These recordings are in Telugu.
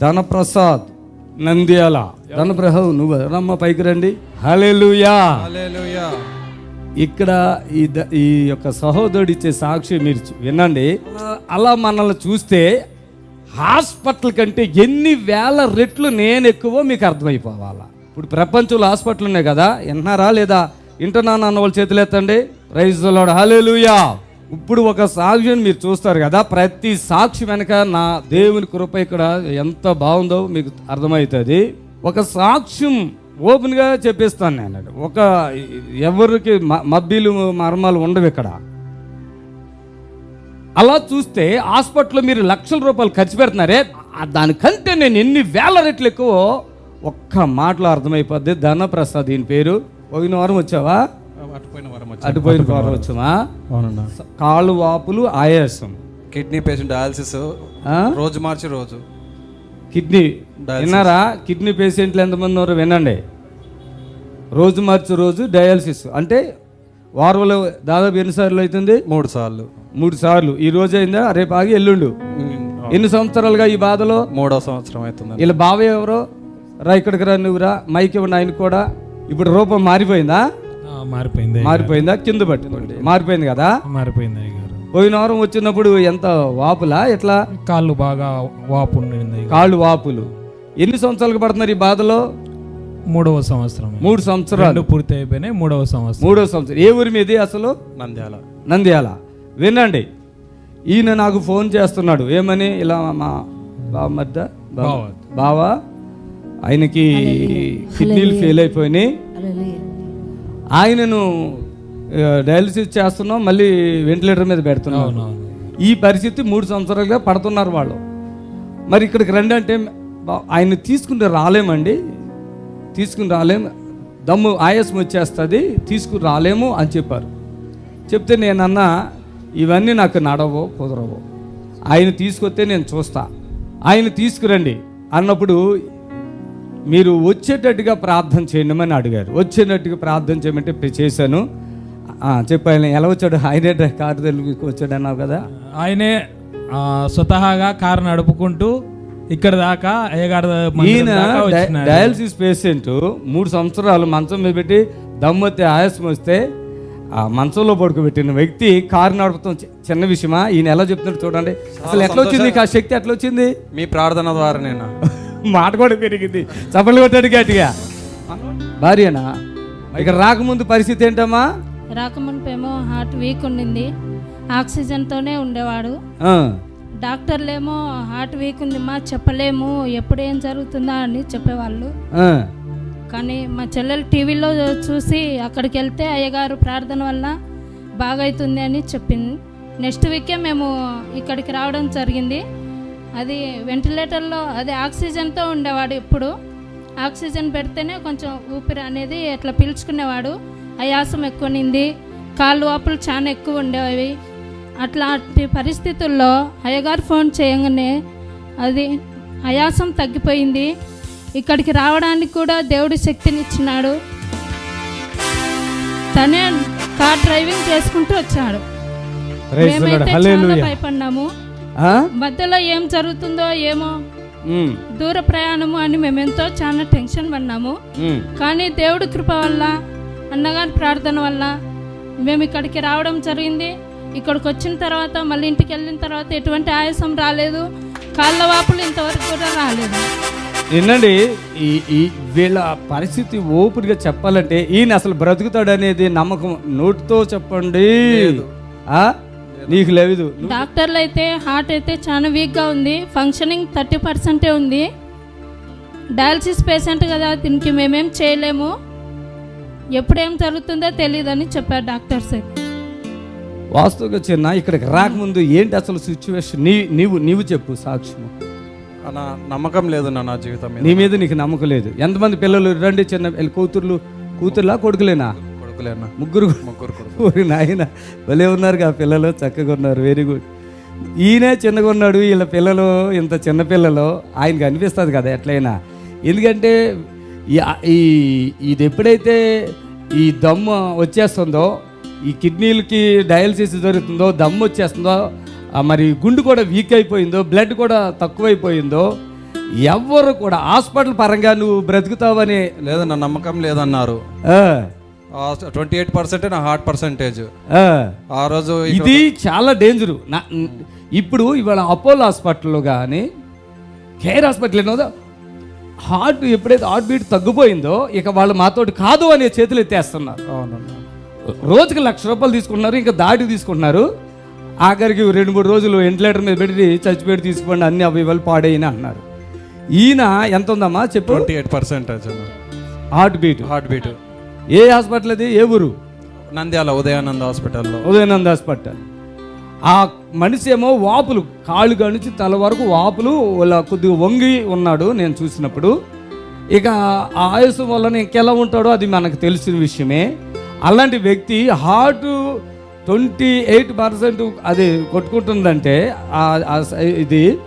ధనప్రసాద్. నంద్యాల. ధనప్రసాద్ నువ్వు రమ్మ పైకి రండి. హల్లెలూయా. ఇక్కడ ఈ ద- ఈ యొక్క సహోదరుడు ఇచ్చే సాక్షి మీరు వినండి. అలా- మనల్ని చూస్తే హాస్పిటల్ కంటే ఎన్ని వేల రెట్లు నేను ఎక్కువ మీకు అర్థమైపోవాలా. ఇప్పుడు ప్రపంచంలో హాస్పిటల్ ఉన్నాయి కదా వింటున్నారా లేదా? వింటున్నాను అన్న వాళ్ళ చేతులు ఎత్తండి. రైజ్ హలేలుయా ఇప్పుడు ఒక సాక్ష్యం మీరు చూస్తారు కదా ప్రతి సాక్షి వెనక నా దేవుని కృప ఇక్కడ ఎంత బాగుందో మీకు అర్థమవుతుంది. ఒక సాక్ష్యం ఓపెన్గా చెప్పేస్తాను నేను ఒక ఎవరికి మబ్బీలు మర్మాలు ఉండవు ఇక్కడ. అలా చూస్తే హాస్పిటల్లో మీరు లక్షల రూపాయలు ఖర్చు పెడుతున్నారే దానికంటే నేను ఎన్ని వేల రెట్లు ఎక్కువ ఒక్క మాటలో అర్థమైపోద్ది. ధనప్రసాద్ దీని పేరు. పోయిన వారం వచ్చావా? అటుపోయిన వారం వచ్చావా అవునన్నా. కాళ్ళు వాపులు ఆయాసం. కిడ్నీ పేషెంట్ డయాలసిస్ ఆ? రోజు మార్చి రోజు. కిడ్నీ విన్నారా? కిడ్నీ పేషెంట్లు ఎంతమంది ఉన్నారో వినండి. రోజు మార్చి రోజు డయాలసిస్. అంటే వారంలో దాదాపు ఎన్నిసార్లు అవుతుంది? మూడు సార్లు. మూడు సార్లు. ఈ రోజు అయిందా? రేపు ఆగి ఎల్లుండు. ఎన్ని సంవత్సరాలుగా ఈ బాధలో? మూడో సంవత్సరం అవుతుంది వీళ్ళ బావయ్య ఎవరో? రా ఇక్కడికి రా నువ్వురా మైక్ ఇవ్వండి ఆయన కూడా. ఇప్పుడు రూపం మారిపోయిందా? మారిపోయింది మారిపోయిందా? కింద పట్టుకోండి. మారిపోయింది. కదా? మారిపోయింది అయ్యగారు. పోయిన వారం వచ్చినప్పుడు ఎంత వాపులా? ఎట్లా? కాళ్ళు బాగా వాపు ఉండింది. కాళ్ళు వాపులు. ఎన్ని సంవత్సరాలకు పడుతున్నారు ఈ బాధలో? మూడవ సంవత్సరం మూడు సంవత్సరాలు. పూర్తి అయిపోయినాయి మూడవ సంవత్సరం. మూడో సంవత్సరం. ఏ ఊరి మీది అసలు? నంద్యాల. నంద్యాల. వినండి. ఈయన నాకు ఫోన్ చేస్తున్నాడు. ఏమని? ఇలా మా బావ మధ్య? బావ. బావా ఆయనకి కిడ్నీలు ఫెయిల్ అయిపోయినాయి. ఆయనను డయాలసిస్ చేస్తున్నాం మళ్ళీ వెంటిలేటర్ మీద పెడుతున్నాం. ఈ పరిస్థితి మూడు సంవత్సరాలుగా పడుతున్నారు వాళ్ళు. మరి ఇక్కడికి రండి అంటే ఆయన తీసుకుని రాలేమండి. తీసుకుని రాలేము దమ్ము ఆయాసం వచ్చేస్తుంది తీసుకుని రాలేము అని చెప్పారు. చెప్తే నేను అన్నా ఇవన్నీ నాకు నడవో కుదరవు. ఆయన తీసుకొస్తే నేను చూస్తా. ఆయన తీసుకురండి. అన్నప్పుడు మీరు వచ్చేటట్టుగా ప్రార్థన చేయమని అడిగారు. వచ్చేటట్టుగా ప్రార్థన చేయమంటే చేశాను. ఆ, చెప్పాను ఎలా వచ్చాడు? ఆయనే కారు తెలుగుకి వచ్చాడు అన్నావు కదా? ఆయనే స్వతహాగా కారు నడుపుకుంటూ ఇక్కడ దాకా ఈయన. డయాలసిస్ పేషెంట్ మూడు సంవత్సరాలు మంచం మీద పెట్టి దమ్మొత్తే ఆయాసం వస్తే ఆ మంచంలో పడుకోబెట్టిన వ్యక్తి కారు నడపడం చిన్న విషయమా? ఈయన ఎలా చెప్తున్నాడు చూడండి. అసలు ఎట్లా వచ్చింది? ఆ శక్తి ఎట్లా వచ్చింది? మీ ప్రార్థన ద్వారా నేను మాట కూడా పెరిగింది. చప్పలు కొట్టాడు గట్టిగా. భార్యనా ఇక్కడ రాకముందు పరిస్థితి ఏంటమ్మా? రాకమునిపేమో హార్ట్ వీక్ ఉండింది. ఆక్సిజన్తోనే ఉండేవాడు. డాక్టర్లేమో హార్ట్ వీక్ ఉంది మా చెప్పలేము ఎప్పుడు ఏం జరుగుతుందా అని చెప్పేవాళ్ళు. కానీ మా చెల్లెలు టీవీలో చూసి అక్కడికి వెళ్తే అయ్యగారు ప్రార్థన వల్ల బాగవుతుంది అని చెప్పింది. నెక్స్ట్ వీకే మేము ఇక్కడికి రావడం జరిగింది. అది వెంటిలేటర్లో అది ఆక్సిజన్తో ఉండేవాడు ఎప్పుడు ఆక్సిజన్ పెడితేనే కొంచెం ఊపిరి అనేది అట్లా పీల్చుకునేవాడు ఆయాసం ఎక్కువనింది కాళ్ళు వాపులు చాలా ఎక్కువ ఉండేవి అట్లాంటి పరిస్థితుల్లో అయ్యగారు ఫోన్ చేయగానే అది ఆయాసం తగ్గిపోయింది ఇక్కడికి రావడానికి కూడా దేవుడి శక్తినిచ్చినాడు తనే కార్ డ్రైవింగ్ చేసుకుంటూ వచ్చాడు. మేమైతే చాలా. భయపడినాము ఆ? మధ్యలో ఏం జరుగుతుందో ఏమో దూర ప్రయాణము అని మేమెంతో చాలా టెన్షన్ పడినాము. కానీ దేవుడి కృప వల్ల అన్నగారి ప్రార్థన వల్ల మేము ఇక్కడికి రావడం జరిగింది. ఇక్కడికి వచ్చిన తర్వాత మళ్ళీ ఇంటికి వెళ్ళిన తర్వాత ఎటువంటి ఆయాసం రాలేదు. కాళ్ళ వాపులు ఇంతవరకు కూడా రాలేదు. వినండి ఈ ఈ వీళ్ళ పరిస్థితి ఓపికగా చెప్పాలంటే ఈయన అసలు బ్రతుకుతాడు అనేది నమ్మకం నోటితో చెప్పండి? నీకు లేదు డాక్టర్లు అయితే హార్ట్ అయితే చాలా వీక్గా ఉంది. ఫంక్షనింగ్ థర్టీ పర్సెంటే ఉంది. డయాలసిస్ పేషెంట్ కదా దీనికి మేమేం చేయలేము. ఎప్పుడేం జరుగుతుందో తెలియదని చెప్పారు డాక్టర్స్ వాస్తవుగా చిన్న ఇక్కడికి రాకముందు ఏంటి అసలు సిచ్యువేషన్ నీ నీవు నీవు చెప్పు సాక్ష్యం నా నమ్మకం లేదు నా నా జీవితం మీద. నీ మీద నీకు నమ్మకం లేదు. ఎంతమంది పిల్లలు రండి చిన్న వీళ్ళ కూతుర్లు కూతుర్లా కొడుకులేనా? కొడుకులేనా ముగ్గురు ముగ్గురు కొడుకు నాయన భలే ఉన్నారు ఆ పిల్లలు చక్కగా ఉన్నారు వెరీ గుడ్ ఈయనే చిన్నగా ఉన్నాడు వీళ్ళ పిల్లలు ఇంత చిన్న పిల్లలు ఆయనకి అనిపిస్తుంది కదా ఎట్లయినా. ఎందుకంటే ఈ- ఇది ఎప్పుడైతే ఈ దమ్ము వచ్చేస్తుందో ఈ కిడ్నీలకి డయాలసిస్ జరుగుతుందో దమ్ము వచ్చేస్తుందో మరి గుండు కూడా వీక్ అయిపోయిందో బ్లడ్ కూడా తక్కువైపోయిందో ఎవ్వరు కూడా హాస్పిటల్ పరంగా నువ్వు బ్రతుకుతావని లేదన్న నమ్మకం లేదన్నారు. ట్వంటీ ఎయిట్ పర్సెంట్ నా హార్ట్ పర్సెంటేజ్. ఆ. రోజు ఇది చాలా డేంజరు. ఇప్పుడు ఇవాళ అపోలో హాస్పిటల్లో కానీ కేర్ హాస్పిటల్ ఏమో హార్ట్ ఎప్పుడైతే హార్ట్ బీట్ తగ్గిపోయిందో ఇక వాళ్ళు మాతోటి కాదు అనే చేతులు ఎత్తేస్తున్నారు. రోజుకి లక్ష రూపాయలు తీసుకుంటున్నారు ఇంకా దాటి తీసుకుంటున్నారు. ఆఖరికి రెండు మూడు రోజులు వెంటిలేటర్ మీద పెట్టి చచ్చిపోయి తీసుకోండి అన్ని అవి ఇవాళ పాడైన అన్నారు. ఈయన ఎంత ఉందమ్మా చెప్పు? Twenty eight percentage. Heart beat. Heart beat. ఏ హాస్పిటల్ అది ఏ ఊరు? నంద్యాల ఉదయానంద హాస్పిటల్లో. ఉదయనంద హాస్పిటల్. ఆ మనిషి ఏమో వాపులు కాళ్ళు కానించి తల వరకు వాపులు వాళ్ళ కొద్దిగా వంగి ఉన్నాడు నేను చూసినప్పుడు. ఇక ఆ ఆయుసం వలన ఇంకెలా ఉంటాడో అది మనకు తెలిసిన విషయమే. అలాంటి వ్యక్తి హార్ట్ ట్వంటీ ఎయిట్ పర్సెంట్ అది కొట్టుకుంటుందంటే ఇది.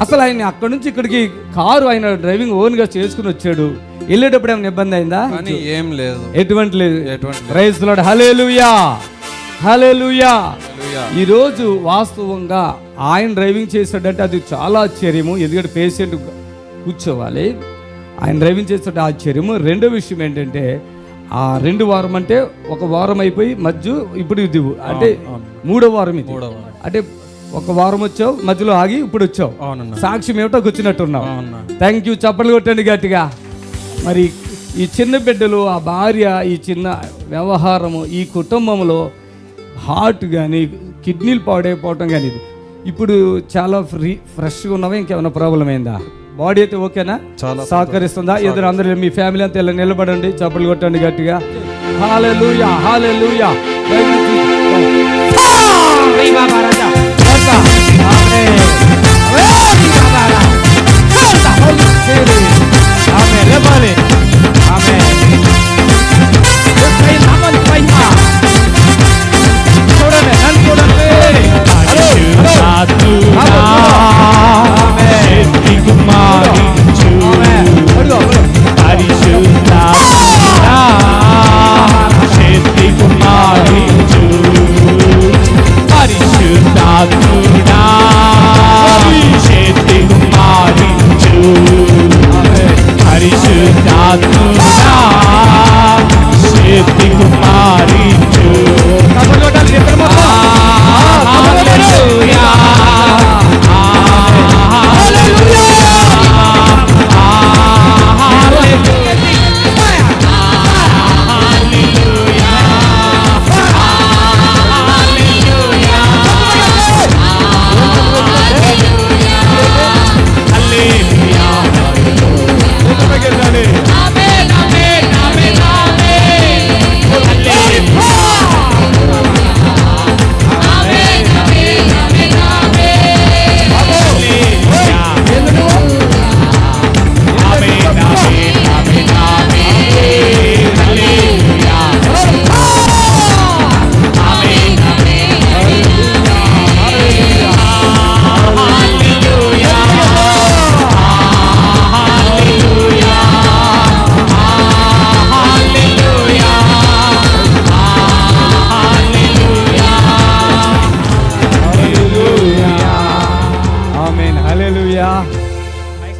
అసలు ఆయన అక్కడి నుంచి ఇక్కడికి కారు ఆయన డ్రైవింగ్ ఓన్గా చేసుకుని వచ్చాడు. వెళ్ళేటప్పుడు ఏమైనా ఇబ్బంది అయిందా? కానీ ఏం లేదు. ఎటువంటి లేదు. ఎటువంటి ప్రైజ్ లార్డ్ హల్లెలూయా హల్లెలూయా హల్లెలూయా. ఈ రోజు వాస్తవంగా ఆయన డ్రైవింగ్ చేశాడంటే అది చాలా ఆశ్చర్యము. ఎందుకంటే పేషెంట్ కూర్చోవాలి. ఆయన డ్రైవింగ్ చేస్తుంటే ఆశ్చర్యము. రెండో విషయం ఏంటంటే ఆ రెండు వారం అంటే ఒక వారం అయిపోయి మధ్య ఇప్పుడు ఇది అంటే మూడో వారం ఇది. అంటే ఒక వారం వచ్చావు మధ్యలో ఆగి ఇప్పుడు వచ్చావు. సాక్ష్యం ఏమిటో కూర్చున్నట్టున్నావు. అవునన్నా. థ్యాంక్ యూ చప్పట్లు కొట్టండి గట్టిగా. మరి ఈ చిన్న బిడ్డలు ఆ భార్య ఈ చిన్న వ్యవహారము ఈ కుటుంబంలో హార్ట్ కానీ కిడ్నీలు పాడైపోవటం కానీ ఇది. ఇప్పుడు చాలా ఫ్రీ ఫ్రెష్గా ఉన్నావా? ఇంకేమైనా ప్రాబ్లం అయిందా? బాడీ అయితే ఓకేనా చాలా సహకరిస్తుందా? ఎదురు అందరూ మీ ఫ్యామిలీ అంతా ఇలా నిలబడండి చప్పట్లు కొట్టండి గట్టిగా. హాలెలూయా హాలెలూయా బాబా రాజా.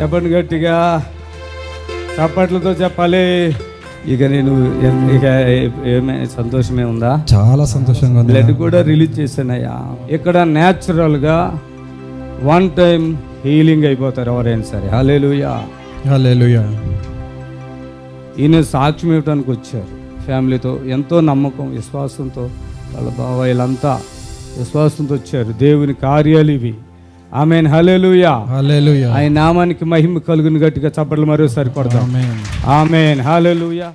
చెప్పండి గట్టిగా. చప్పట్లతో చెప్పాలి. ఇక నేను ఇక ఏమే సంతోషమే ఉందా? చాలా సంతోషంగా ఉంది. బ్లడ్ కూడా రిలీజ్ చేశానయ్యా. ఇక్కడ న్యాచురల్గా వన్ టైం హీలింగ్ అయిపోతారు ఎవరైనా సరే. హల్లెలూయా హల్లెలూయా ఈయన సాక్ష్యం ఇవ్వడానికి వచ్చారు. ఫ్యామిలీతో ఎంతో నమ్మకం విశ్వాసంతో వాళ్ళ బాబాయిలంతా విశ్వాసంతో వచ్చారు. దేవుని కార్యాలు ఇవి. ఆమెన్ హల్లెలూయా హల్లెలూయా ఆయన నామానికి మహిమ కలుగుని గట్టిగా చప్పట్లు మరోసారి కొడతాం ఆమేన్ హల్లెలూయా